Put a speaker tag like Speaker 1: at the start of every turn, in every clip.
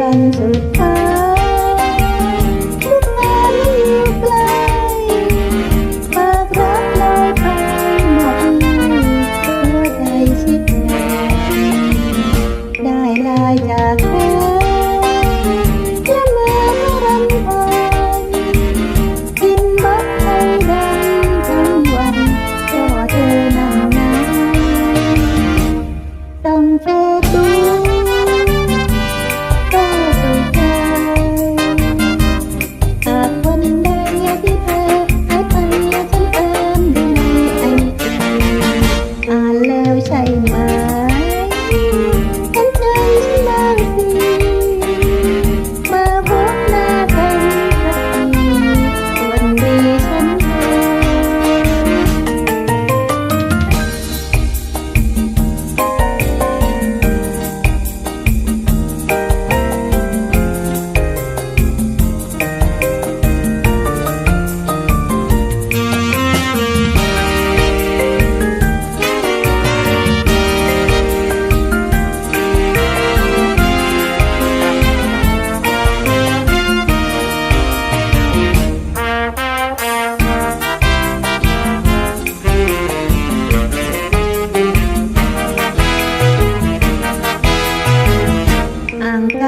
Speaker 1: รันสุดท้ายทุกงานที่อยู่ไกลฝากรักลอยไปหมดหัวใจชิดแนได้ลายจากแฟนและมารำพันกินมัดไทยดำทั้งวันก็เธอนำนาต้องเป็น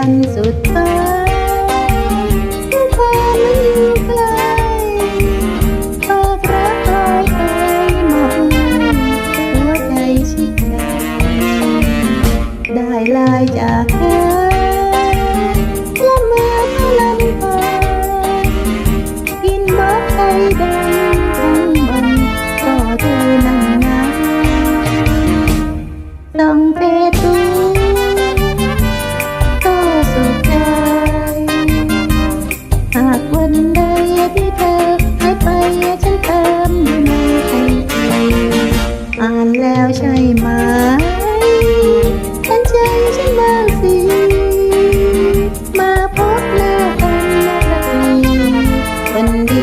Speaker 1: ันสุดท้ายที่เไม่อยู่ไกลฝรักเอไปหมดหัวใจฉันได้ลายจากเธอ ที่เธอหายไปฉันเติมอยู่ในใจอ่านแล้วใช่ไหมฉันใจฉันบ้างสิมาพบแล้วกันนะวันดี